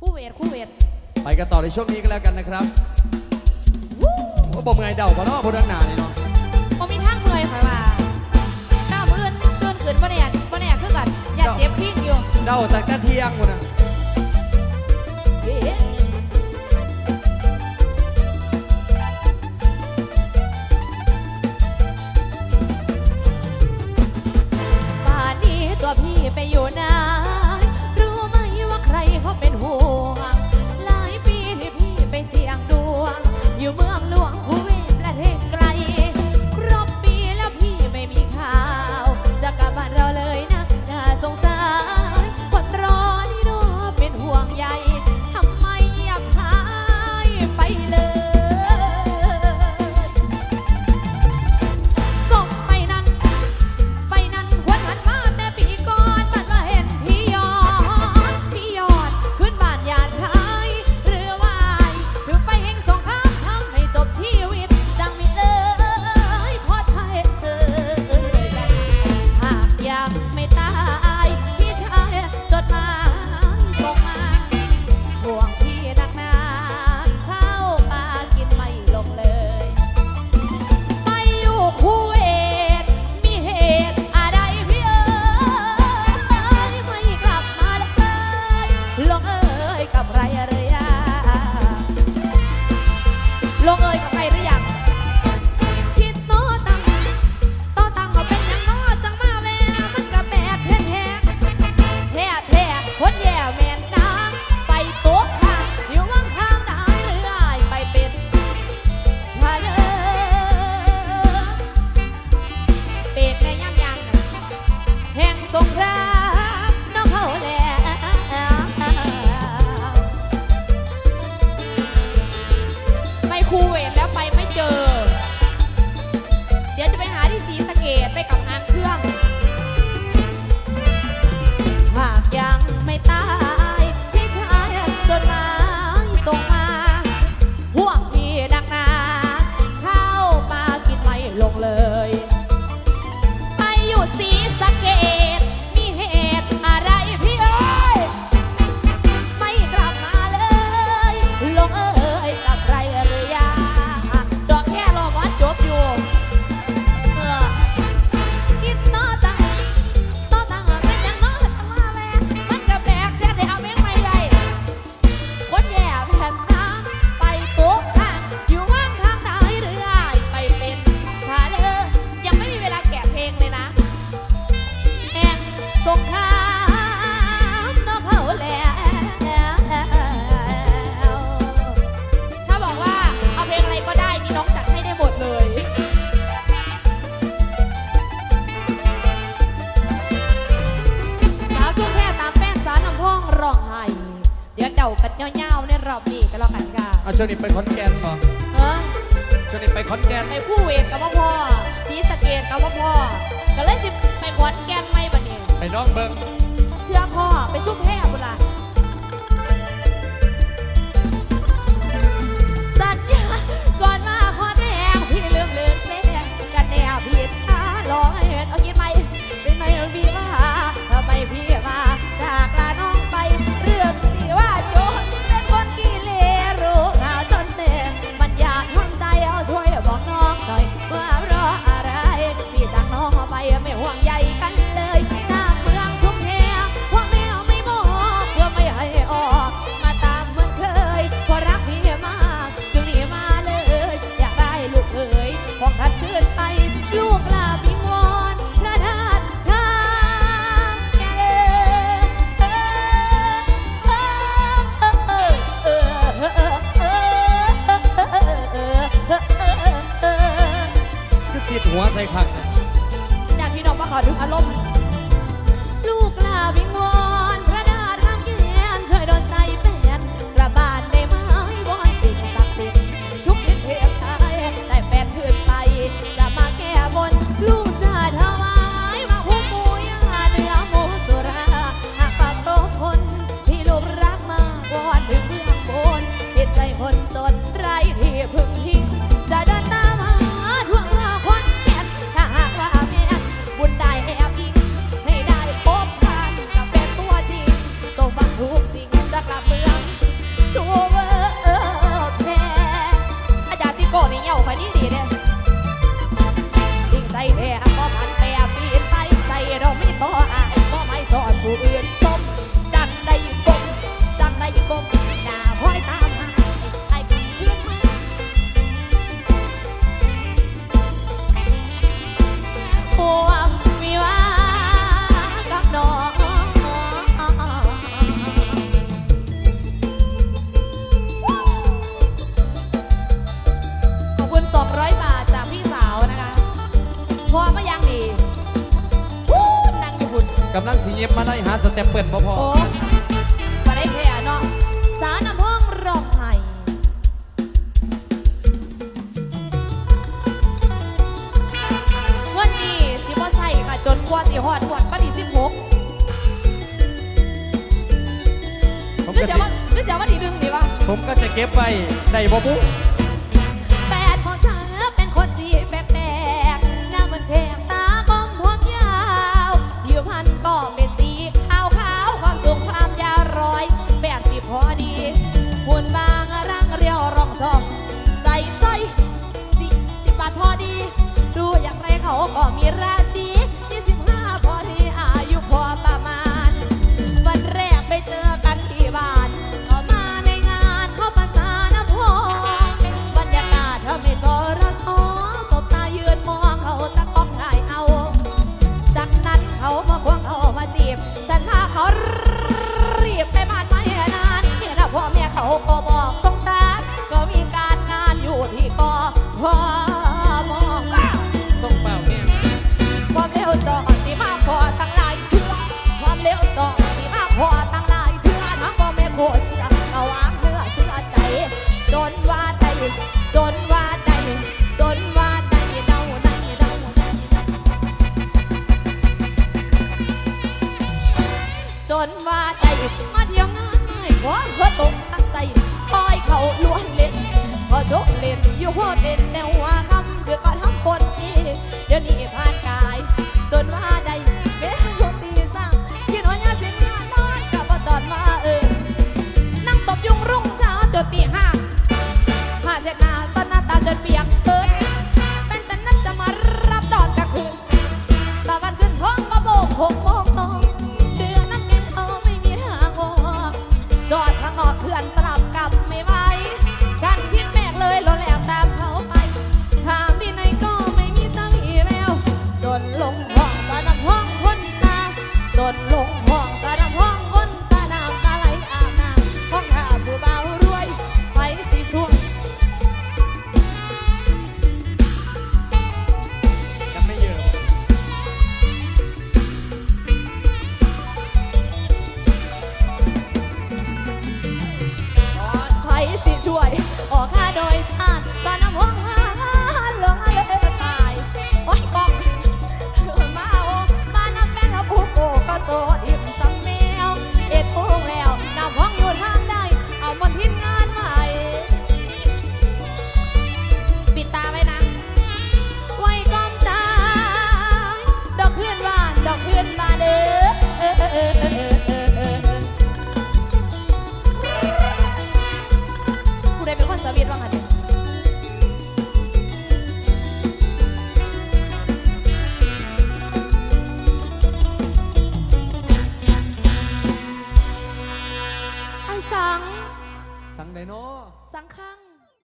คู่เวทคู่เวทไปกันต่อในช่วงนี้ก็แล้วกันนะครับว่าบ่เมง่อยเดาปะเนาะบ่ดังหนานี่เนาะบ่มีทางเลยค่ะว่าเก้เมื่อนอื่นเกินขืนบ่แน่บ่แน่คือกันอยากเจ็บพิ้งอยู่เดาตั้งแต่เทียงหมนะ you will. Công เงาๆในรอบนี้ก็ลองกันค่ะเอาช่วงนี้ไปขอนแก่นป่ะเออช่วงนี้ไปขอนแก่นไปผู้เวทกับพ่อสีสเกตกับพ่อก็เลยสิไปขอนแก่นไม่บัดนี้ไปน้องเบิ้งเชื่อพ่อไปชุบแห่บุญละสัญญาก่อนมาขอนแก่พี่ลืมลืมแม่กันแน่พี่ชาลองเห็นเอาคิดไหมเป็นไหมมีมา หัวใส่ผักจากพี่น้องมาขอถึงอารมณ์ ลูกลาวิงวอน กำลังสีเย็บมาได้หาสเต็ปเปิดบ่พอโอ้บ่ได้แท้นาะสาวนำห้องรอบไผ่เงินนี้สิบ่ใช่ค่ะ จนกว่าสิฮอวดวันที่16ผมนึกก็เสีว่านึกเสีว่าที่หนึ่งนี่วผมก็จะเก็บไว้ในบ่บุ๊ tierra มาเดียวง่ายขอเพื่อตกตั้งใจคอยเขาล้วนเล่นพอโชคเล่นอยู่หัวเต็นแนวว่าคำเดือดก็ทำ ผู้ใดเป็นคนสวีทบ้างคะไอ้สัง สังไดโนสังข้าง